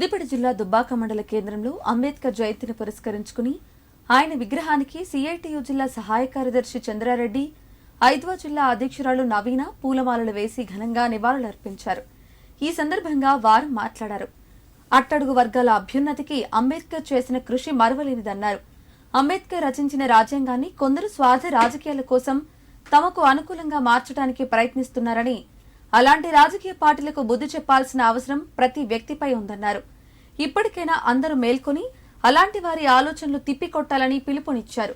జిల్లా దుబ్బాక మండల కేంద్రంలో అంబేద్కర్ జయంతిని పురస్కరించుకుని ఆయన విగ్రహానికి సిఐటియు జిల్లా సహాయ కార్యదర్శి చంద్రారెడ్డి ఐదవ జిల్లా అధ్యక్షురాలు నవీన పూలమాలలు వేసి ఘనంగా నివాళులర్పించారు. ఈ సందర్భంగా వారు మాట్లాడారు. అట్టడుగు వర్గాల అభ్యున్నతికి అంబేద్కర్ చేసిన కృషి మరువలేనిదన్నారు. అంబేద్కర్ రచించిన రాజ్యాంగాన్ని కొందరు స్వార్థ రాజకీయాల కోసం తమకు అనుకూలంగా మార్చడానికి ప్రయత్నిస్తున్నారని అలాంటి రాజకీయ పార్టీలకు బుద్ధి చెప్పాల్సిన అవసరం ప్రతి వ్యక్తిపై ఉందన్నారు. ఇప్పటికైనా అందరూ మేల్కొని అలాంటి వారి ఆలోచనలు తిప్పికొట్టాలని పిలుపునిచ్చారు.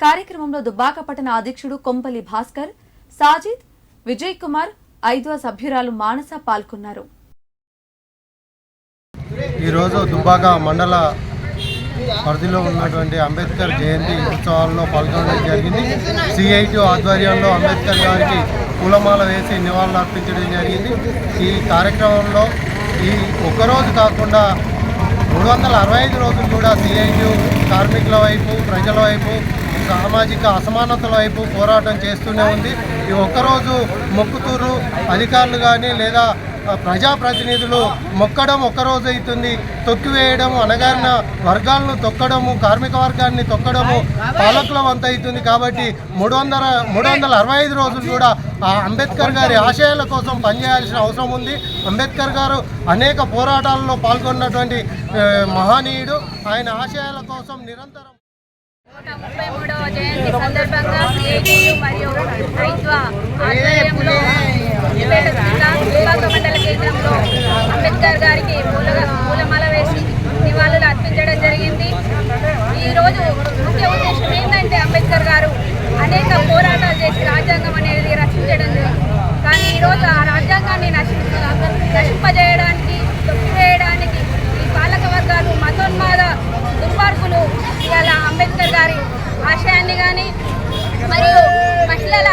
కార్యక్రమంలో దుబ్బాక పట్టణ అధ్యక్షుడు కొంపల్లి భాస్కర్ సాజిద్ విజయ్ కుమార్ ఐదవ సభ్యురాలు మానస పాల్గొన్నారు. ఈరోజు దుబ్బాక మండల పరిధిలో ఉన్నటువంటి అంబేద్కర్ జయంతి ఉత్సవాల్లో పాల్గొనడం జరిగింది. సిఐటి ఆధ్వర్యంలో అంబేద్కర్ గారికి పూలమాల వేసి నివాళులు అర్పించడం జరిగింది. ఈ కార్యక్రమంలో ఈ ఒక్కరోజు కాకుండా మూడు వందల అరవై ఐదు రోజులు కూడా సిఐయు కార్మికుల వైపు ప్రజల వైపు సామాజిక అసమానతల వైపు పోరాటం చేస్తూనే ఉంది. ఈ ఒక్కరోజు మొక్కుతూరు అధికారులు కానీ లేదా ప్రజాప్రతినిధులు మొక్కడం ఒక్కరోజు అవుతుంది తొక్కివేయడం అనగారిన వర్గాలను తొక్కడము కార్మిక వర్గాన్ని తొక్కడము పాలకుల వంత అవుతుంది కాబట్టి మూడు వందల మూడు వందల అరవై ఐదు రోజులు కూడా ఆ అంబేద్కర్ గారి ఆశయాల కోసం పనిచేయాల్సిన అవసరం ఉంది. అంబేద్కర్ గారు అనేక పోరాటాలలో పాల్గొన్నటువంటి మహనీయుడు. ఆయన ఆశయాల కోసం నిరంతరం నూట ముప్పై మూడవ జయంతి సందర్భంగా మరియు రైత్వ ఆధ్వర్యంలో సిద్దిపేట జిల్లా దుబ్బాక మండల కేంద్రంలో పూల పూలమాల వేసి నివాళులు అర్పించడం జరిగింది. ఈరోజు ముఖ్య ఉద్దేశం ఏంటంటే అంబేద్కర్ గారు అనేక పోరాటాలు చేసి రాజ్యాంగం అనేది రచించడం కానీ ఈరోజు ఆ రాజ్యాంగాన్ని నశి నశింపజేయడానికి తొక్కివేయడానికి ఈ పాలక వర్గాలు మతోన్మాద దుర్మార్గులు ఇవాళ అంబేద్కర్ గారి ఆశయాన్ని కానీ మరియు మహిళల